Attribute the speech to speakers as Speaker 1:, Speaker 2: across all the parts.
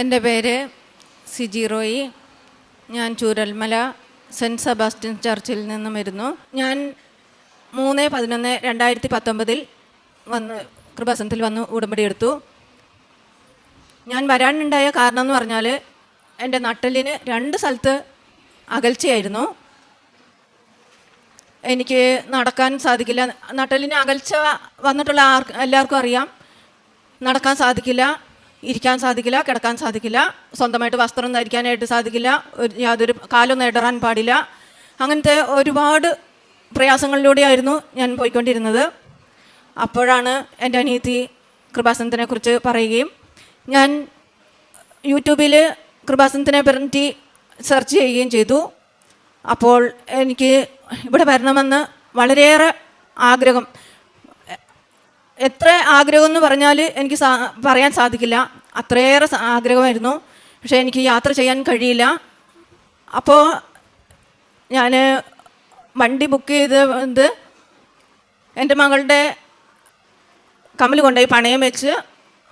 Speaker 1: എന്റെ പേര് സിജി റോയി. ഞാൻ ചൂരൽമല സെന്റ് സെബാസ്റ്റ്യൻ ചർച്ചിൽ നിന്നും വരുന്നു. ഞാൻ മൂന്ന് പതിനൊന്ന് രണ്ടായിരത്തി പത്തൊമ്പതിൽ വന്ന് കൃപാസനത്തിൽ വന്ന് ഉടമ്പടി എടുത്തു. ഞാൻ വരാനുണ്ടായ കാരണം എന്ന് പറഞ്ഞാൽ എന്റെ നട്ടലിന് രണ്ട് സ്ഥലത്ത് അകൽച്ചയായിരുന്നു. എനിക്ക് നടക്കാൻ സാധിക്കില്ല. നട്ടലിന് അകൽച്ച വന്നിട്ടുള്ള ആർ എല്ലാവർക്കും അറിയാം. നടക്കാൻ സാധിക്കില്ല. ഇരിക്കാൻ സാധിക്കില്ല കിടക്കാൻ സാധിക്കില്ല സ്വന്തമായിട്ട് വസ്ത്രം ധരിക്കാനായിട്ട് സാധിക്കില്ല ഒരു യാതൊരു കാലൊന്നും ഇടറാൻ പാടില്ല. അങ്ങനത്തെ ഒരുപാട് പ്രയാസങ്ങളിലൂടെയായിരുന്നു ഞാൻ പോയിക്കൊണ്ടിരുന്നത്. അപ്പോഴാണ് എന്റെ അനിയത്തി കൃപാസനത്തിനെ കുറിച്ച് പറയുകയും ഞാൻ യൂട്യൂബിൽ കൃപാസനത്തിനെ പറ്റി സെർച്ച് ചെയ്യുകയും ചെയ്തു. അപ്പോൾ എനിക്ക് ഇവിടെ വരണമെന്ന് വളരെയേറെ ആഗ്രഹം. എത്ര ആഗ്രഹം എന്ന് പറഞ്ഞാൽ എനിക്ക് പറയാൻ സാധിക്കില്ല. അത്രയേറെ ആഗ്രഹമായിരുന്നു. പക്ഷേ എനിക്ക് യാത്ര ചെയ്യാൻ കഴിയില്ല. അപ്പോൾ ഞാൻ വണ്ടി ബുക്ക് ചെയ്ത് എന്റെ മകളുടെ കമ്മൽ കൊണ്ടുപോയി പണയം വെച്ച്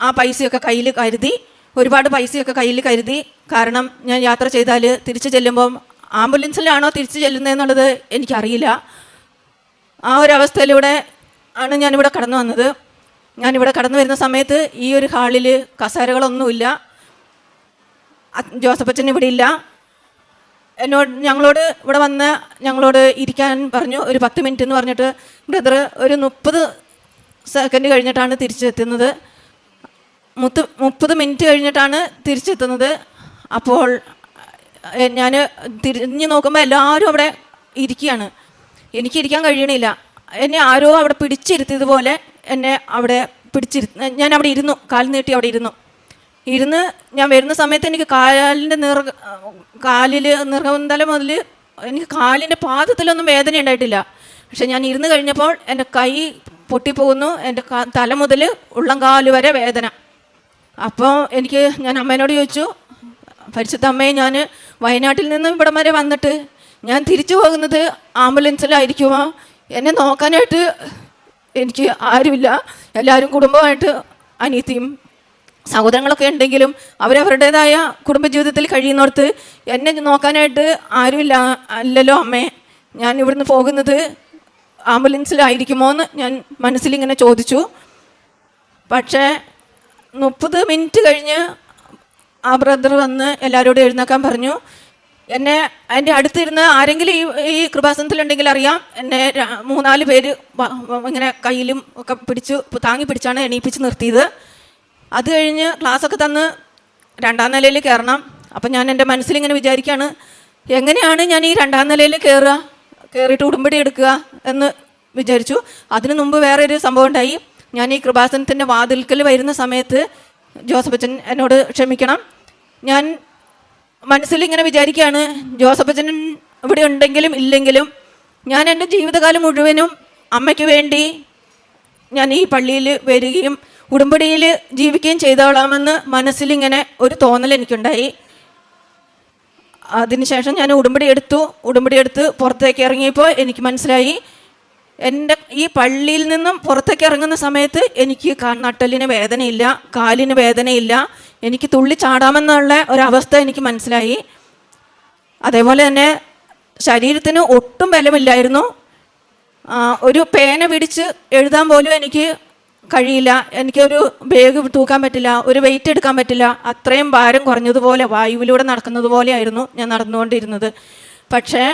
Speaker 1: ആ പൈസയൊക്കെ കയ്യിൽ കരുതി ഒരുപാട് പൈസയൊക്കെ കയ്യിൽ കരുതി. കാരണം ഞാൻ യാത്ര ചെയ്താൽ തിരിച്ചു ചെല്ലുമ്പം ആംബുലൻസിലാണോ തിരിച്ചു ചെല്ലുന്നതെന്നുള്ളത് എനിക്കറിയില്ല. ആ ഒരു ആണ് ഞാനിവിടെ കടന്നു വന്നത്. ഞാനിവിടെ കടന്നു വരുന്ന സമയത്ത് ഈ ഒരു ഹാളിൽ കസേരകളൊന്നുമില്ല. ജോസഫച്ചൻ ഇവിടെ ഇല്ല. എന്നോട് ഞങ്ങളോട് ഇവിടെ വന്ന് ഞങ്ങളോട് ഇരിക്കാൻ പറഞ്ഞു. ഒരു പത്ത് മിനിറ്റ് എന്ന് പറഞ്ഞിട്ട് ബ്രദർ ഒരു മുപ്പത് സെക്കൻഡ് കഴിഞ്ഞിട്ടാണ് തിരിച്ചെത്തുന്നത്. മുത്ത് മുപ്പത് മിനിറ്റ് കഴിഞ്ഞിട്ടാണ് തിരിച്ചെത്തുന്നത്. അപ്പോൾ ഞാൻ തിരിഞ്ഞ് നോക്കുമ്പോൾ എല്ലാവരും അവിടെ ഇരിക്കുകയാണ്. എനിക്ക് ഇരിക്കാൻ കഴിയണില്ല. എന്നെ ആരോ അവിടെ പിടിച്ചിരുത്തിയതുപോലെ എന്നെ അവിടെ പിടിച്ചിരു ഞാൻ അവിടെ ഇരുന്നു. കാൽ നീട്ടി അവിടെ ഇരുന്നു. ഇരുന്ന് ഞാൻ വരുന്ന സമയത്ത് എനിക്ക് കാലിന്റെ നിറ കാലിൽ നിറകുന്തല മുതൽ എനിക്ക് കാലിന്റെ പാദത്തിലൊന്നും വേദന ഉണ്ടായിട്ടില്ല. പക്ഷെ ഞാൻ ഇരുന്ന് കഴിഞ്ഞപ്പോൾ എന്റെ കൈ പൊട്ടിപ്പോകുന്നു. എന്റെ തല മുതൽ ഉള്ളംകാൽ വരെ വേദന. അപ്പോൾ എനിക്ക് ഞാൻ അമ്മേനോട് ചോദിച്ചു പരിശുദ്ധ അമ്മയെ ഞാൻ വയനാട്ടിൽ നിന്നും ഇവിടം വരെ വന്നിട്ട് ഞാൻ തിരിച്ചു പോകുന്നത് ആംബുലൻസിലായിരിക്കുമോ? എന്നെ നോക്കാനായിട്ട് എനിക്ക് ആരുമില്ല. എല്ലാവരും കുടുംബമായിട്ട് അനീതിയും സഹോദരങ്ങളൊക്കെ ഉണ്ടെങ്കിലും അവരവരുടേതായ കുടുംബജീവിതത്തിൽ കഴിയുന്നിടത്ത് എന്നെ നോക്കാനായിട്ട് ആരുമില്ല. അല്ലല്ലോ അമ്മേ ഞാൻ ഇവിടുന്ന് പോകുന്നത് ആംബുലൻസിലായിരിക്കുമോ എന്ന് ഞാൻ മനസ്സിലിങ്ങനെ ചോദിച്ചു. പക്ഷേ മുപ്പത് മിനിറ്റ് കഴിഞ്ഞ് ആ ബ്രദർ വന്ന് എല്ലാവരോടും എഴുന്നേക്കാൻ പറഞ്ഞു. എന്നെ എന്റെ അടുത്തിരുന്ന് ആരെങ്കിലും ഈ ഈ കൃപാസനത്തിലുണ്ടെങ്കിൽ അറിയാം. എന്നെ മൂന്നാൽ പേര് ഇങ്ങനെ കയ്യിലും ഒക്കെ പിടിച്ച് താങ്ങി പിടിച്ചാണ് എണീപ്പിച്ച് നിർത്തിയത്. അത് കഴിഞ്ഞ് ക്ലാസ്സൊക്കെ തന്ന് രണ്ടാം നിലയിൽ കയറണം. അപ്പം ഞാൻ എന്റെ മനസ്സിലിങ്ങനെ വിചാരിക്കുകയാണ് എങ്ങനെയാണ് ഞാൻ ഈ രണ്ടാം നിലയിൽ കയറുക? കയറിയിട്ട് ഉടുമ്പടി എടുക്കുക എന്ന് വിചാരിച്ചു. അതിനു മുമ്പ് വേറെ ഒരു സംഭവം ഉണ്ടായി. ഞാൻ ഈ കൃപാസനത്തിന്റെ വാതിൽക്കൽ വരുന്ന സമയത്ത് ജോസഫ് അച്ഛൻ എന്നോട് ക്ഷമിക്കണം. ഞാൻ മനസ്സിലിങ്ങനെ വിചാരിക്കുകയാണ് ജോസഫ് അച്ഛൻ ഇവിടെ ഉണ്ടെങ്കിലും ഇല്ലെങ്കിലും ഞാൻ എന്റെ ജീവിതകാലം മുഴുവനും അമ്മയ്ക്ക് വേണ്ടി ഞാൻ ഈ പള്ളിയിൽ വരികയും ഉടുമ്പടിയിൽ ജീവിക്കുകയും ചെയ്തോളാമെന്ന് മനസ്സിലിങ്ങനെ ഒരു തോന്നൽ എനിക്കുണ്ടായി. അതിനുശേഷം ഞാൻ ഉടുമ്പടി എടുത്തു ഉടുമ്പടി എടുത്ത് പുറത്തേക്ക് ഇറങ്ങിയപ്പോൾ എനിക്ക് മനസ്സിലായി എന്റെ ഈ പള്ളിയിൽ നിന്നും പുറത്തേക്ക് ഇറങ്ങുന്ന സമയത്ത് എനിക്ക് നട്ടലിന് വേദനയില്ല കാലിന് വേദനയില്ല എനിക്ക് തുള്ളി ചാടാമെന്നുള്ള ഒരവസ്ഥ എനിക്ക് മനസ്സിലായി. അതേപോലെ തന്നെ ശരീരത്തിന് ഒട്ടും ബലമില്ലായിരുന്നു. ഒരു പേന പിടിച്ച് എഴുതാൻ പോലും എനിക്ക് കഴിയില്ല. എനിക്കൊരു ബാഗ് തൂക്കാൻ പറ്റില്ല ഒരു വെയിറ്റ് എടുക്കാൻ പറ്റില്ല. അത്രയും ഭാരം കുറഞ്ഞതുപോലെ വായുവിലൂടെ നടക്കുന്നത് പോലെയായിരുന്നു ഞാൻ നടന്നുകൊണ്ടിരുന്നത്. പക്ഷേ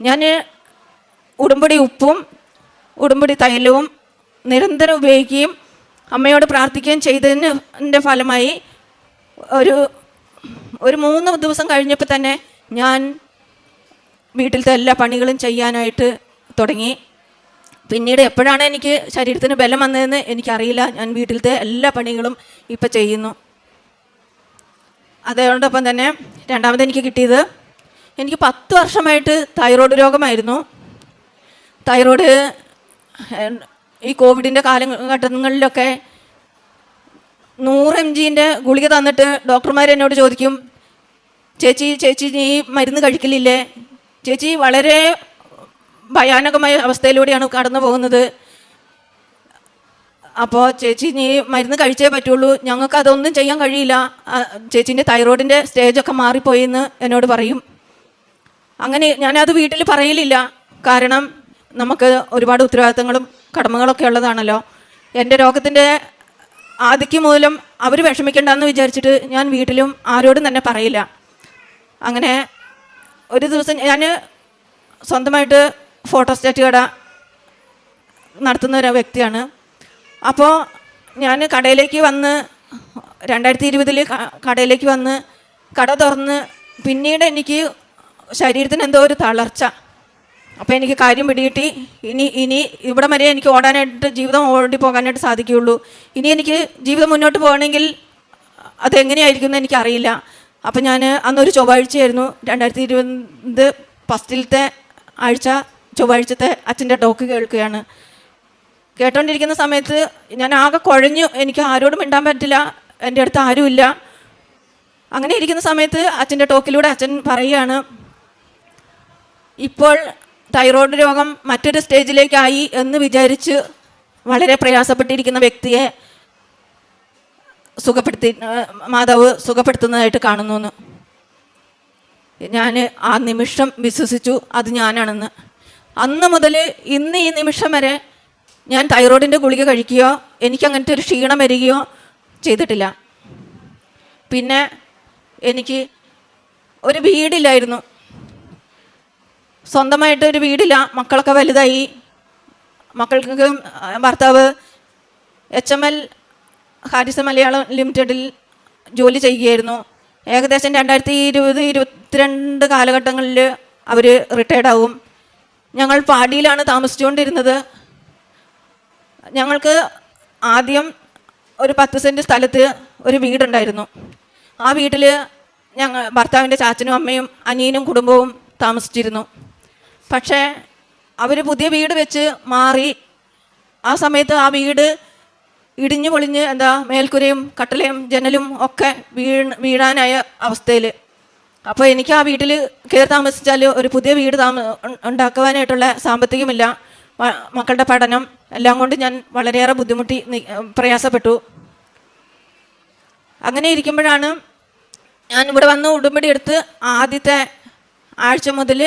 Speaker 1: ഞാൻ ഉടുമ്പടി ഉപ്പും ഉടുമ്പടി തൈലവും നിരന്തരം ഉപയോഗിക്കുകയും അമ്മയോട് പ്രാർത്ഥിക്കുകയും ചെയ്തതിന്റെ ഫലമായി ഒരു ഒരു മൂന്ന് ദിവസം കഴിഞ്ഞപ്പോൾ തന്നെ ഞാൻ വീട്ടിലത്തെ എല്ലാ പണികളും ചെയ്യാനായിട്ട് തുടങ്ങി. പിന്നീട് എപ്പോഴാണ് എനിക്ക് ശരീരത്തിന് ബലം വന്നതെന്ന് എനിക്കറിയില്ല. ഞാൻ വീട്ടിലത്തെ എല്ലാ പണികളും ഇപ്പം ചെയ്യുന്നു. അതോടൊപ്പം തന്നെ രണ്ടാമത് എനിക്ക് കിട്ടിയത് എനിക്ക് പത്ത് വർഷമായിട്ട് തൈറോയ്ഡ് രോഗമായിരുന്നു. തൈറോയ്ഡ് ഈ കോവിഡിന്റെ കാലഘട്ടങ്ങളിലൊക്കെ നൂറ് എം ജിന്റെ ഗുളിക തന്നിട്ട് ഡോക്ടർമാർ എന്നോട് ചോദിക്കും ചേച്ചി ചേച്ചി നീ മരുന്ന് കഴിക്കലില്ലേ? ചേച്ചി വളരെ ഭയാനകമായ അവസ്ഥയിലൂടെയാണ് കടന്നു പോകുന്നത്. അപ്പോൾ ചേച്ചി നീ മരുന്ന് കഴിച്ചേ പറ്റുള്ളൂ. ഞങ്ങൾക്ക് അതൊന്നും ചെയ്യാൻ കഴിയില്ല. ചേച്ചീന്റെ തൈറോയിഡിന്റെ സ്റ്റേജൊക്കെ മാറിപ്പോയി എന്ന് എന്നോട് പറയും. അങ്ങനെ ഞാനത് വീട്ടിൽ പറയലില്ല. കാരണം നമുക്ക് ഒരുപാട് ഉത്തരവാദിത്തങ്ങളും കടമകളൊക്കെ ഉള്ളതാണല്ലോ. എന്റെ രോഗത്തിന്റെ ആദിക്യം മൂലം അവർ വിഷമിക്കണ്ടെന്ന് വിചാരിച്ചിട്ട് ഞാൻ വീട്ടിലും ആരോടും തന്നെ പറയില്ല. അങ്ങനെ ഒരു ദിവസം ഞാൻ സ്വന്തമായിട്ട് ഫോട്ടോസ്റ്റാറ്റ് കട നടത്തുന്ന ഒരു വ്യക്തിയാണ്. അപ്പോൾ ഞാൻ കടയിലേക്ക് വന്ന് രണ്ടായിരത്തി ഇരുപതിൽ കടയിലേക്ക് വന്ന് കട തുറന്ന് പിന്നീട് എനിക്ക് ശരീരത്തിന് എന്തോ ഒരു തളർച്ച. അപ്പോൾ എനിക്ക് കാര്യം പിടികിട്ടി. ഇനി ഇനി ഇവിടെ വരെ എനിക്ക് ഓടാനായിട്ട് ജീവിതം ഓടി പോകാനായിട്ട് സാധിക്കുകയുള്ളൂ. ഇനി എനിക്ക് ജീവിതം മുന്നോട്ട് പോകണമെങ്കിൽ അതെങ്ങനെയായിരിക്കും എന്ന് എനിക്കറിയില്ല. അപ്പം ഞാൻ അന്നൊരു ചൊവ്വാഴ്ചയായിരുന്നു രണ്ടായിരത്തി ഇരുപത് ഫസ്റ്റിലത്തെ ആഴ്ച ചൊവ്വാഴ്ചത്തെ അച്ഛന്റെ ടോക്ക് കേൾക്കുകയാണ്. കേട്ടോണ്ടിരിക്കുന്ന സമയത്ത് ഞാൻ ആകെ കുഴഞ്ഞു. എനിക്ക് ആരോടും മിണ്ടാൻ പറ്റില്ല. എന്റെ അടുത്ത് ആരുമില്ല. അങ്ങനെ ഇരിക്കുന്ന സമയത്ത് അച്ഛന്റെ ടോക്കിലൂടെ അച്ഛൻ പറയുകയാണ് ഇപ്പോൾ തൈറോയ്ഡ് രോഗം മറ്റൊരു സ്റ്റേജിലേക്കായി എന്ന് വിചാരിച്ച് വളരെ പ്രയാസപ്പെട്ടിരിക്കുന്ന വ്യക്തിയെ സുഖപ്പെടുത്തി മാതാവ് സുഖപ്പെടുത്തുന്നതായിട്ട് കാണുന്നു എന്ന് ഞാൻ ആ നിമിഷം വിശ്വസിച്ചു അത് ഞാനാണെന്ന്. അന്ന് മുതൽ ഇന്ന് ഈ നിമിഷം വരെ ഞാൻ തൈറോയിഡിന്റെ ഗുളിക കഴിക്കുകയോ എനിക്ക് അങ്ങനത്തെ ഒരു ക്ഷീണം വരികയോ ചെയ്തിട്ടില്ല. പിന്നെ എനിക്ക് ഒരു വീടില്ലായിരുന്നു. സ്വന്തമായിട്ട് ഒരു വീടില്ല. മക്കളൊക്കെ വലുതായി. മക്കൾക്ക് ഭർത്താവ് H M L Harris Malayalam ലിമിറ്റഡിൽ ജോലി ചെയ്യുകയായിരുന്നു. ഏകദേശം രണ്ടായിരത്തി ഇരുപത് ഇരുപത്തിരണ്ട് കാലഘട്ടങ്ങളിൽ അവർ റിട്ടയർഡ് ആവും. ഞങ്ങൾ പാടിയിലാണ് താമസിച്ചുകൊണ്ടിരുന്നത്. ഞങ്ങൾക്ക് ആദ്യം ഒരു പത്ത് സെന്റ് സ്ഥലത്ത് ഒരു വീടുണ്ടായിരുന്നു. ആ വീട്ടിൽ ഞങ്ങൾ ഭർത്താവിന്റെ ചാച്ചനും അമ്മയും അനിയനും കുടുംബവും താമസിച്ചിരുന്നു. പക്ഷേ അവർ പുതിയ വീട് വെച്ച് മാറി. ആ സമയത്ത് ആ വീട് ഇടിഞ്ഞു പൊളിഞ്ഞ് എന്താ മേൽക്കുരയും കട്ടലയും ജനലും ഒക്കെ വീണ് വീഴാനായ അവസ്ഥയിൽ അപ്പോൾ എനിക്ക് ആ വീട്ടിൽ കയറി താമസിച്ചാൽ ഒരു പുതിയ വീട് താമ ഉണ്ടാക്കുവാനായിട്ടുള്ള സാമ്പത്തികമില്ല. മക്കളുടെ പഠനം എല്ലാം കൊണ്ട് ഞാൻ വളരെയേറെ ബുദ്ധിമുട്ടി പ്രയാസപ്പെട്ടു. അങ്ങനെ ഇരിക്കുമ്പോഴാണ് ഞാൻ ഇവിടെ വന്ന് ഉടുമ്പടി എടുത്ത് ആദ്യത്തെ ആഴ്ച മുതൽ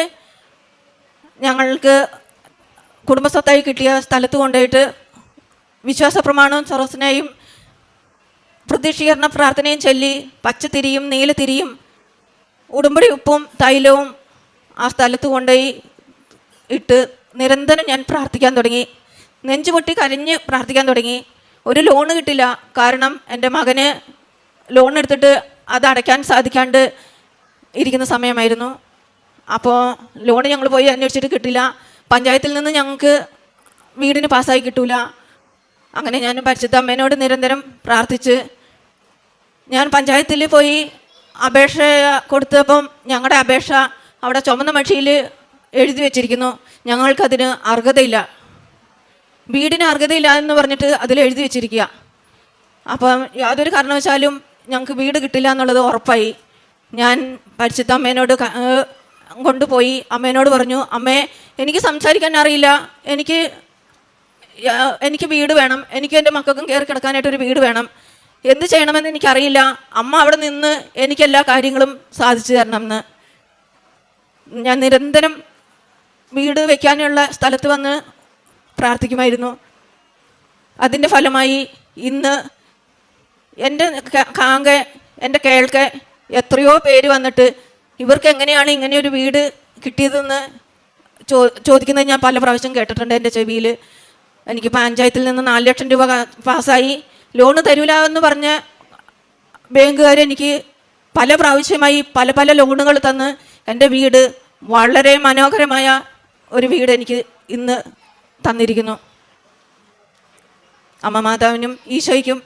Speaker 1: ഞങ്ങൾക്ക് കുടുംബസ്വത്തായി കിട്ടിയ സ്ഥലത്ത് കൊണ്ടുപോയിട്ട് വിശ്വാസ പ്രമാണവും സറോസിനെയും പ്രതീക്ഷീകരണ പ്രാർത്ഥനയും ചൊല്ലി പച്ചത്തിരിയും നീലത്തിരിയും ഉടുമ്പടി ഉപ്പും തൈലവും ആ സ്ഥലത്ത് കൊണ്ടുപോയി ഇട്ട് നിരന്തരം ഞാൻ പ്രാർത്ഥിക്കാൻ തുടങ്ങി. നെഞ്ചുപൊട്ടി കരഞ്ഞ് പ്രാർത്ഥിക്കാൻ തുടങ്ങി. ഒരു ലോൺ കിട്ടില്ല. കാരണം എന്റെ മകന് ലോൺ എടുത്തിട്ട് അത് അടയ്ക്കാൻ സാധിക്കാണ്ട് ഇരിക്കുന്ന സമയമായിരുന്നു. അപ്പോൾ ലോൺ ഞങ്ങൾ പോയി അന്വേഷിച്ചിട്ട് കിട്ടില്ല. പഞ്ചായത്തിൽ നിന്ന് ഞങ്ങൾക്ക് വീടിന് പാസ്സായി കിട്ടൂല. അങ്ങനെ ഞാൻ പരിശുദ്ധ അമ്മേനോട് നിരന്തരം പ്രാർത്ഥിച്ച് ഞാൻ പഞ്ചായത്തിൽ പോയി അപേക്ഷ കൊടുത്തപ്പം ഞങ്ങളുടെ അപേക്ഷ അവിടെ ചുമന്ന മഷിയിൽ എഴുതി വെച്ചിരിക്കുന്നു. ഞങ്ങൾക്കതിന് അർഹതയില്ല. വീടിന് അർഹതയില്ല എന്ന് പറഞ്ഞിട്ട് അതിൽ എഴുതി വെച്ചിരിക്കുക. അപ്പം യാതൊരു കാരണവശാലും ഞങ്ങൾക്ക് വീട് കിട്ടില്ല എന്നുള്ളത് ഉറപ്പായി. ഞാൻ പരിശുദ്ധ അമ്മേനോട് കൊണ്ടുപോയി. അമ്മേനോട് പറഞ്ഞു അമ്മേ എനിക്ക് സംസാരിക്കാൻ അറിയില്ല. എനിക്ക് എനിക്ക് വീട് വേണം. എനിക്ക് എന്റെ മക്കൾക്കും കയറി കിടക്കാനായിട്ടൊരു വീട് വേണം. എന്ത് ചെയ്യണമെന്ന് എനിക്കറിയില്ല. അമ്മ അവിടെ നിന്ന് എനിക്ക് എല്ലാ കാര്യങ്ങളും സാധിച്ചു തരണം എന്ന് ഞാൻ നിരന്തരം വീട് വയ്ക്കാനുള്ള സ്ഥലത്ത് വന്ന് പ്രാർത്ഥിക്കുമായിരുന്നു. അതിന്റെ ഫലമായി ഇന്ന് എന്റെ കാങ്ക കാങ്കെ എന്റെ കേൾക്കെ എത്രയോ പേര് വന്നിട്ട് ഇവർക്ക് എങ്ങനെയാണ് ഇങ്ങനെ ഒരു വീട് കിട്ടിയതെന്ന് ചോ ചോദിക്കുന്നത് ഞാൻ പല പ്രാവശ്യം കേട്ടിട്ടുണ്ട് എന്റെ ചെവിയിൽ. എനിക്ക് പഞ്ചായത്തിൽ നിന്ന് നാല് ലക്ഷം രൂപ പാസ്സായി. ലോണ് തരൂല എന്ന് പറഞ്ഞ ബാങ്കുകാർ എനിക്ക് പല പ്രാവശ്യമായി പല പല ലോണുകൾ തന്ന് എന്റെ വീട് വളരെ മനോഹരമായ ഒരു വീട് എനിക്ക് ഇന്ന് തന്നിരിക്കുന്നു. അമ്മ മാതാവിനും ഈശോയ്ക്കും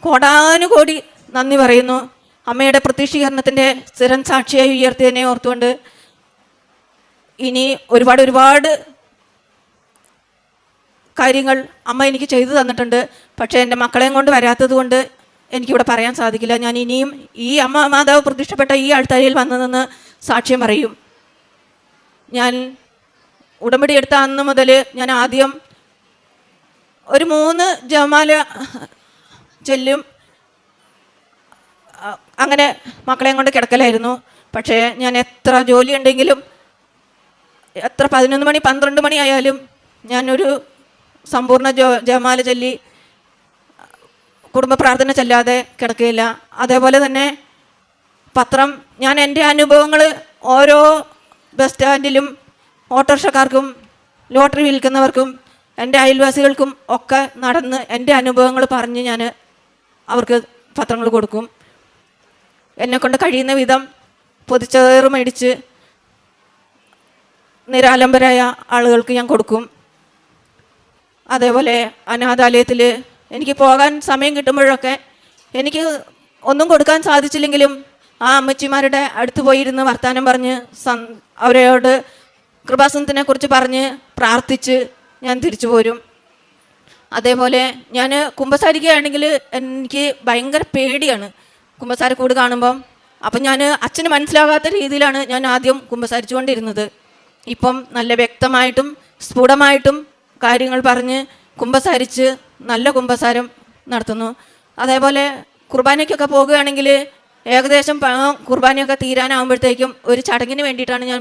Speaker 1: കോടാനുകോടി നന്ദി പറയുന്നു. അമ്മയുടെ പ്രത്യക്ഷീകരണത്തിന്റെ സ്ഥിരം സാക്ഷിയായി ഉയർത്തിയതിനെ ഓർത്തുകൊണ്ട് ഇനി ഒരുപാട് ഒരുപാട് കാര്യങ്ങൾ അമ്മ എനിക്ക് ചെയ്തു തന്നിട്ടുണ്ട്. പക്ഷേ എന്റെ മക്കളെയും കൊണ്ട് വരാത്തത് കൊണ്ട് എനിക്കിവിടെ പറയാൻ സാധിക്കില്ല. ഞാൻ ഇനിയും ഈ അമ്മ മാതാവ് പ്രതിഷ്ഠപ്പെട്ട ഈ ആൾത്താരിയിൽ വന്നു നിന്ന് സാക്ഷ്യം പറയും. ഞാൻ ഉടമ്പടി എടുത്ത അന്ന് മുതൽ ഞാൻ ആദ്യം ഒരു മൂന്ന് ജമാല ചൊല്ലും. അങ്ങനെ മക്കളെയും കൊണ്ട് കിടക്കലായിരുന്നു. പക്ഷേ ഞാൻ എത്ര ജോലി ഉണ്ടെങ്കിലും എത്ര പതിനൊന്ന് മണി പന്ത്രണ്ട് മണി ആയാലും ഞാനൊരു സമ്പൂർണ ജോ ജമാല ചൊല്ലി കുടുംബ പ്രാർത്ഥന ചെല്ലാതെ കിടക്കുകയില്ല. അതേപോലെ തന്നെ പത്രം ഞാൻ എന്റെ അനുഭവങ്ങൾ ഓരോ ബസ് സ്റ്റാൻഡിലും ഓട്ടോറിക്ഷക്കാർക്കും ലോട്ടറി വിൽക്കുന്നവർക്കും എന്റെ അയൽവാസികൾക്കും ഒക്കെ നടന്ന് എന്റെ അനുഭവങ്ങൾ പറഞ്ഞ് ഞാൻ അവർക്ക് പത്രങ്ങൾ കൊടുക്കും. എന്നെക്കൊണ്ട് കഴിയുന്ന വിധം പൊതിച്ചേറ് മേടിച്ച് നിരാലംബരായ ആളുകൾക്ക് ഞാൻ കൊടുക്കും. അതേപോലെ അനാഥാലയത്തിൽ എനിക്ക് പോകാൻ സമയം കിട്ടുമ്പോഴൊക്കെ എനിക്ക് ഒന്നും കൊടുക്കാൻ സാധിച്ചില്ലെങ്കിലും ആ അമ്മച്ചിമാരുടെ അടുത്ത് പോയിരുന്ന് വർത്തമാനം പറഞ്ഞ് സം അവരോട് കൃപാസനത്തിനെ കുറിച്ച് പറഞ്ഞ് പ്രാർത്ഥിച്ച് ഞാൻ തിരിച്ചു പോരും. അതേപോലെ ഞാൻ കുമ്പസാരിക്കുകയാണെങ്കിൽ എനിക്ക് ഭയങ്കര പേടിയാണ്. കുമ്പസാരക്കൂട് കാണുമ്പം അപ്പം ഞാൻ അച്ഛന് മനസ്സിലാകാത്ത രീതിയിലാണ് ഞാൻ ആദ്യം കുമ്പസാരിച്ചുകൊണ്ടിരുന്നത്. ഇപ്പം നല്ല വ്യക്തമായിട്ടും സ്ഫുടമായിട്ടും കാര്യങ്ങൾ പറഞ്ഞ് കുമ്പസാരിച്ച് നല്ല കുമ്പസാരം നടത്തുന്നു. അതേപോലെ കുർബാനയ്ക്കൊക്കെ പോകുകയാണെങ്കിൽ ഏകദേശം കുർബാനയൊക്കെ തീരാനാകുമ്പോഴത്തേക്കും ഒരു ചടങ്ങിന് വേണ്ടിയിട്ടാണ് ഞാൻ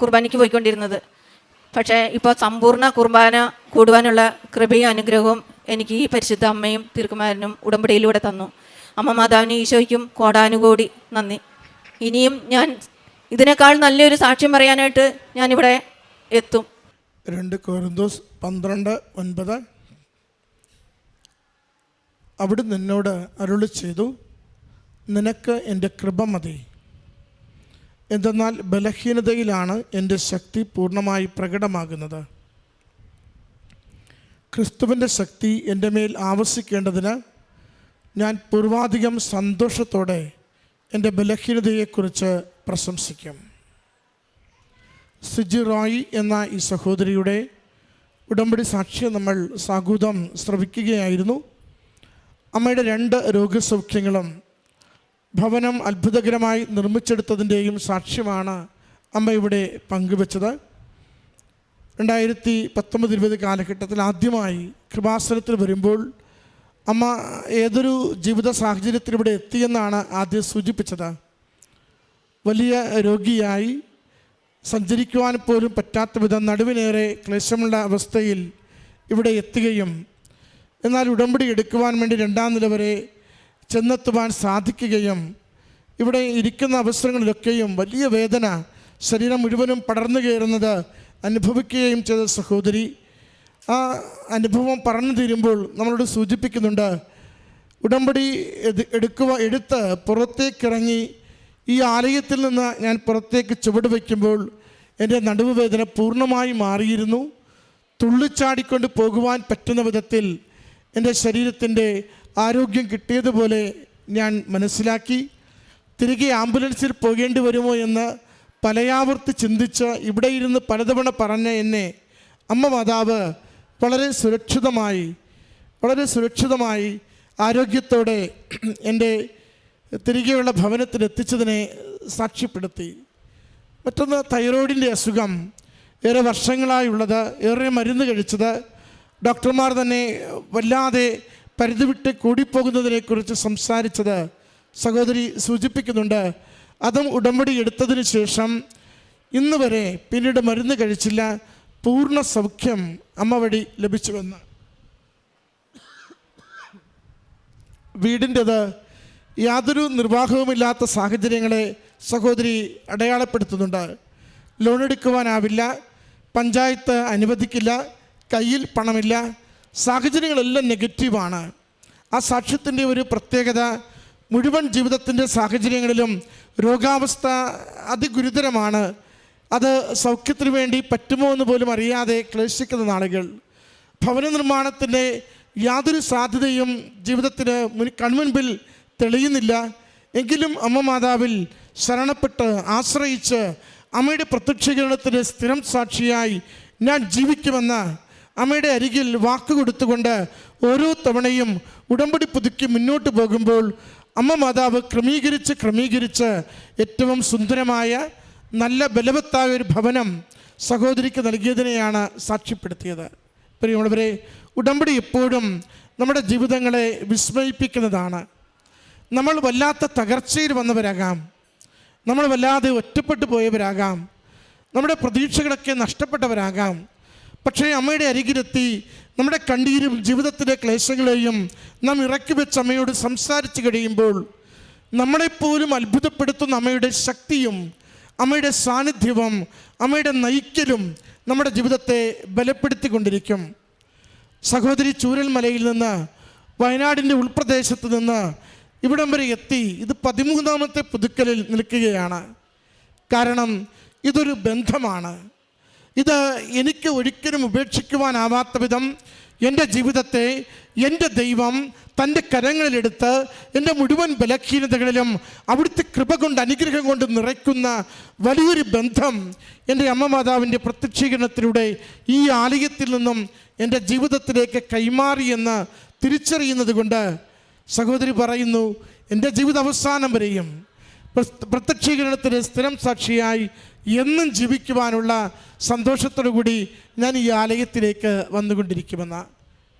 Speaker 1: കുർബാനയ്ക്ക് പോയിക്കൊണ്ടിരുന്നത്. പക്ഷേ ഇപ്പോൾ സമ്പൂർണ കുർബാന കൂടുവാനുള്ള കൃപയും അനുഗ്രഹവും എനിക്ക് ഈ പരിശുദ്ധ അമ്മയും തിരുക്കുമാരനും ഉടമ്പടിയിലൂടെ തന്നു. അമ്മ മാതാവിന് ഈശോയ്ക്കും കോടാനുകോടി നന്ദി. ഇനിയും ഞാൻ ഇതിനേക്കാൾ നല്ലൊരു സാക്ഷ്യം പറയാനായിട്ട് ഞാനിവിടെ എത്തും.
Speaker 2: രണ്ട് കോരന്തോസ് പന്ത്രണ്ട് ഒൻപത്. അവിടെ നിന്നോട് അരുളി ചെയ്തു നിനക്ക് എന്റെ കൃപ മതി. എന്തെന്നാൽ ബലഹീനതയിലാണ് എന്റെ ശക്തി പൂർണമായി പ്രകടമാകുന്നത്. ക്രിസ്തുവിന്റെ ശക്തി എന്റെ മേൽ ആവശിക്കേണ്ടതിന് ഞാൻ പൂർവാധികം സന്തോഷത്തോടെ എന്റെ ബലഹീനതയെക്കുറിച്ച് പ്രശംസിക്കും. സിജി റോയ് എന്ന ഈ സഹോദരിയുടെ ഉടമ്പടി സാക്ഷ്യം നമ്മൾ സാഗൂതം ശ്രവിക്കുകയായിരുന്നു. അമ്മയുടെ രണ്ട് രോഗസൗഖ്യങ്ങളും ഭവനം അത്ഭുതകരമായി നിർമ്മിച്ചെടുത്തതിന്റെയും സാക്ഷ്യമാണ് അമ്മ ഇവിടെ പങ്കുവച്ചത്. രണ്ടായിരത്തി പത്തൊമ്പത് ഇരുപത് കാലഘട്ടത്തിൽ ആദ്യമായി കൃപാസനത്തിൽ വരുമ്പോൾ അമ്മ ഏതൊരു ജീവിത സാഹചര്യത്തിൽ ഇവിടെ എത്തിയെന്നാണ് ആദ്യം സൂചിപ്പിച്ചത്. വലിയ രോഗിയായി സഞ്ചരിക്കുവാൻ പോലും പറ്റാത്ത വിധം നടുവിനേറെ ക്ലേശമുള്ള അവസ്ഥയിൽ ഇവിടെ എത്തുകയും എന്നാൽ ഉടമ്പടി എടുക്കുവാൻ വേണ്ടി രണ്ടാം നില വരെ ചെന്നെത്തുവാൻ സാധിക്കുകയും ഇവിടെ ഇരിക്കുന്ന അവസരങ്ങളിലൊക്കെയും വലിയ വേദന ശരീരം മുഴുവനും പടർന്നു കയറുന്നത് അനുഭവിക്കുകയും ചെയ്ത സഹോദരി ആ അനുഭവം പറഞ്ഞു തീരുമ്പോൾ നമ്മളോട് സൂചിപ്പിക്കുന്നുണ്ട് ഉടമ്പടി എട്- എടുക്കുക എടുത്ത് പുറത്തേക്കിറങ്ങി ഈ ആലയത്തിൽ നിന്ന് ഞാൻ പുറത്തേക്ക് ചുവട് വയ്ക്കുമ്പോൾ എന്റെ നടുവ് വേദന പൂർണമായി മാറിയിരുന്നു. തുള്ളിച്ചാടിക്കൊണ്ട് പോകുവാൻ പറ്റുന്ന വിധത്തിൽ എന്റെ ശരീരത്തിന്റെ ആരോഗ്യം കിട്ടിയതുപോലെ ഞാൻ മനസ്സിലാക്കി. തിരികെ ആംബുലൻസിൽ പോകേണ്ടി വരുമോ എന്ന് പലയാവർത്തി ചിന്തിച്ച് ഇവിടെ ഇരുന്ന് പലതവണ പറഞ്ഞ എന്നെ അമ്മ മാതാവ് വളരെ സുരക്ഷിതമായി വളരെ സുരക്ഷിതമായി ആരോഗ്യത്തോടെ എന്റെ തിരികെയുള്ള ഭവനത്തിൽ എത്തിച്ചതിനെ സാക്ഷ്യപ്പെടുത്തി. മറ്റൊന്ന് തൈറോയിഡിന്റെ അസുഖം ഏറെ വർഷങ്ങളായുള്ളത് ഏറെ മരുന്ന് കഴിച്ചത്. ഡോക്ടർമാർ തന്നെ വല്ലാതെ പരിധിവിട്ട് കൂടിപ്പോകുന്നതിനെക്കുറിച്ച് സംസാരിച്ചത് സഹോദരി സൂചിപ്പിക്കുന്നുണ്ട്. അതും ഉടമ്പടി എടുത്തതിന് ശേഷം ഇന്ന് വരെ പിന്നീട് മരുന്ന് കഴിച്ചില്ല. പൂർണ സൗഖ്യം അമ്മ വഴി ലഭിച്ചുവെന്ന് വീടിന്റെത് യാതൊരു നിർവാഹവുമില്ലാത്ത സാഹചര്യങ്ങളെ സഹോദരി അടയാളപ്പെടുത്തുന്നുണ്ട്. ലോൺ എടുക്കുവാനാവില്ല പഞ്ചായത്ത് അനുവദിക്കില്ല കയ്യിൽ പണമില്ല സാഹചര്യങ്ങളെല്ലാം നെഗറ്റീവാണ്. ആ സാക്ഷ്യത്തിന്റെ ഒരു പ്രത്യേകത മുഴുവൻ ജീവിതത്തിന്റെ സാഹചര്യങ്ങളിലും രോഗാവസ്ഥ അതിഗുരുതരമാണ്. അത് സൗഖ്യത്തിന് വേണ്ടി പറ്റുമോ എന്ന് പോലും അറിയാതെ ക്ലേശിക്കുന്ന നാളുകൾ. ഭവന നിർമ്മാണത്തിന്റെ യാതൊരു സാധ്യതയും ജീവിതത്തിന് മുൻ കൺമുൻപിൽ തെളിയുന്നില്ല. എങ്കിലും അമ്മ മാതാവിൽ ശരണപ്പെട്ട് ആശ്രയിച്ച് അമ്മയുടെ പ്രത്യക്ഷീകരണത്തിന് സ്ഥിരം സാക്ഷിയായി ഞാൻ ജീവിക്കുമെന്ന് അമ്മയുടെ അരികിൽ വാക്ക് കൊടുത്തുകൊണ്ട് ഓരോ തവണയും ഉടമ്പടി പുതുക്കി മുന്നോട്ട് പോകുമ്പോൾ അമ്മ മാതാവ് ക്രമീകരിച്ച് ക്രമീകരിച്ച് ഏറ്റവും സുന്ദരമായ നല്ല ബലവത്തായ ഒരു ഭവനം സഹോദരിക്ക് നൽകിയതിനെയാണ് സാക്ഷ്യപ്പെടുത്തിയത്. പ്രിയമുള്ളവരെ ഉടമ്പടി എപ്പോഴും നമ്മുടെ ജീവിതങ്ങളെ വിസ്മയിപ്പിക്കുന്നതാണ്. നമ്മൾ വല്ലാത്ത തകർച്ചയിൽ വന്നവരാകാം. നമ്മൾ വല്ലാതെ ഒറ്റപ്പെട്ടു പോയവരാകാം. നമ്മുടെ പ്രതീക്ഷകളൊക്കെ നഷ്ടപ്പെട്ടവരാകാം. പക്ഷേ അമ്മയുടെ അരികിലെത്തി നമ്മുടെ കണ്ണീരും ജീവിതത്തിലെ ക്ലേശങ്ങളെയും നാം ഇറക്കി വെച്ച് അമ്മയോട് സംസാരിച്ചു കഴിയുമ്പോൾ നമ്മളെപ്പോലും അത്ഭുതപ്പെടുത്തുന്ന അമ്മയുടെ ശക്തിയും അമ്മയുടെ സാന്നിധ്യവും അമ്മയുടെ നയിക്കലും നമ്മുടെ ജീവിതത്തെ ബലപ്പെടുത്തിക്കൊണ്ടിരിക്കും. സഹോദരി ചൂരൽമലയിൽ നിന്ന് വയനാടിന്റെ ഉൾപ്രദേശത്ത് നിന്ന് ഇവിടം വരെ എത്തി. ഇത് പതിമൂന്നാമത്തെ പുതുക്കലിൽ നിൽക്കുകയാണ്. കാരണം ഇതൊരു ബന്ധമാണ്. ഇത് എനിക്ക് ഒരിക്കലും ഉപേക്ഷിക്കുവാനാവാത്ത വിധം എന്റെ ജീവിതത്തെ എന്റെ ദൈവം തന്റെ കരങ്ങളിലെടുത്ത് എന്റെ മുഴുവൻ ബലഹീനതകളിലും അവിടുത്തെ കൃപ കൊണ്ട് അനുഗ്രഹം കൊണ്ട് നിറയ്ക്കുന്ന വലിയൊരു ബന്ധം എന്റെ അമ്മ മാതാവിന്റെ പ്രത്യക്ഷീകരണത്തിലൂടെ ഈ ആലയത്തിൽ നിന്നും എന്റെ ജീവിതത്തിലേക്ക് കൈമാറിയെന്ന് തിരിച്ചറിയുന്നത് കൊണ്ട് സഹോദരി പറയുന്നു എന്റെ ജീവിത അവസാനം വരെയും പ്രത്യക്ഷീകരണത്തിന്റെ സ്ഥിരം സാക്ഷിയായി എന്നും ജീവിക്കുവാനുള്ള സന്തോഷത്തോടു കൂടി ഞാൻ ഈ ആലയത്തിലേക്ക് വന്നുകൊണ്ടിരിക്കുമെന്ന.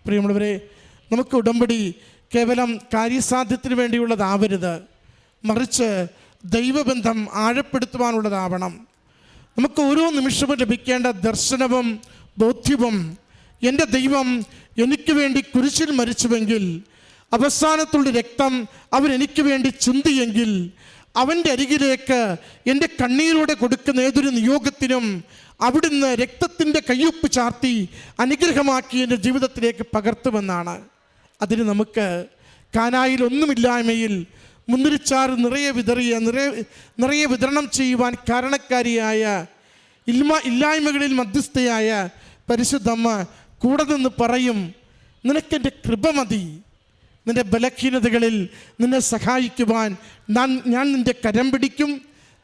Speaker 2: പ്രിയമുള്ളവരെ നമുക്ക് ഉടമ്പടി കേവലം കാര്യസാധ്യത്തിന് വേണ്ടിയുള്ളതാവരുത്. മറിച്ച് ദൈവബന്ധം ആഴപ്പെടുത്തുവാനുള്ളതാവണം. നമുക്ക് ഓരോ നിമിഷവും ലഭിക്കേണ്ട ദർശനവും ബോധ്യവും എന്റെ ദൈവം എനിക്ക് വേണ്ടി കുരിശിൽ മരിച്ചുവെങ്കിൽ അവസാനത്തുള്ള രക്തം അവരെനിക്ക് വേണ്ടി ചിന്തിയെങ്കിൽ അവന്റെ അരികിലേക്ക് എന്റെ കണ്ണീരോടെ കൊടുക്കുന്ന ഏതൊരു നിയോഗത്തിനും അവിടുന്ന് രക്തത്തിന്റെ കയ്യൊപ്പ് ചാർത്തി അനുഗ്രഹമാക്കി എന്റെ ജീവിതത്തിലേക്ക് പകർത്തുമെന്നാണ്. അതിന് നമുക്ക് കാനായിൽ ഒന്നുമില്ലായ്മയിൽ മുന്തിരിച്ചാറ് നിറയെ വിതറിയ നിറയെ നിറയെ വിതരണം ചെയ്യുവാൻ കാരണക്കാരിയായ ഇൽമ ഇല്ലായ്മകളിൽ മധ്യസ്ഥയായ പരിശുദ്ധമ്മ കൂടെ നിന്ന് പറയും നിനക്കെന്റെ കൃപ മതി. നിന്റെ ബലഹീനതകളിൽ നിന്നെ സഹായിക്കുവാൻ ഞാൻ ഞാൻ നിന്റെ കരം പിടിക്കും.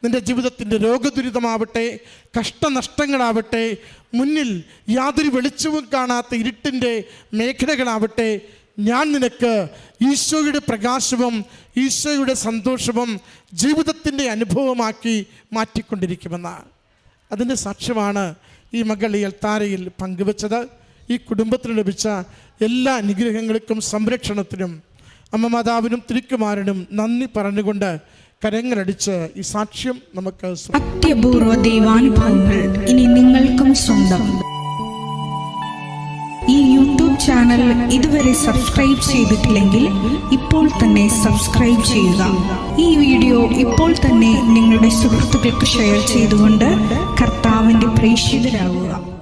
Speaker 2: നിന്റെ ജീവിതത്തിന്റെ രോഗദുരിതമാവട്ടെ കഷ്ടനഷ്ടങ്ങളാവട്ടെ മുന്നിൽ യാതൊരു വെളിച്ചവും കാണാത്ത ഇരുട്ടിന്റെ മേഖലകളാവട്ടെ ഞാൻ നിനക്ക് ഈശോയുടെ പ്രകാശവും ഈശോയുടെ സന്തോഷവും ജീവിതത്തിന്റെ അനുഭവമാക്കി മാറ്റിക്കൊണ്ടിരിക്കുമെന്നാണ് അതിന്റെ സാക്ഷ്യമാണ് ഈ മകൾ ഈ അൽത്താരയിൽ പങ്കുവച്ചത്. ഈ കുടുംബത്തിന് ലഭിച്ച എല്ലാ അനുഗ്രഹങ്ങൾക്കും സംരക്ഷണത്തിനും അമ്മ മാതാവിനും തിരുക്കുമാരനും നന്ദി പറഞ്ഞുകൊണ്ട് കരങ്ങളടിച്ച് ഈ സാക്ഷ്യം നമുക്ക്
Speaker 3: അത്യപൂർവ ദൈവാനുഭവങ്ങൾ ഇനി നിങ്ങൾക്കും സ്വന്തം. ഈ യൂട്യൂബ് ചാനൽ ഇതുവരെ സബ്സ്ക്രൈബ് ചെയ്തിട്ടില്ലെങ്കിൽ ഇപ്പോൾ തന്നെ സബ്സ്ക്രൈബ് ചെയ്യുക. ഈ വീഡിയോ ഇപ്പോൾ തന്നെ നിങ്ങളുടെ സുഹൃത്തുക്കൾക്ക് ഷെയർ ചെയ്തുകൊണ്ട് കർത്താവിന്റെ പ്രേക്ഷിതരാകുക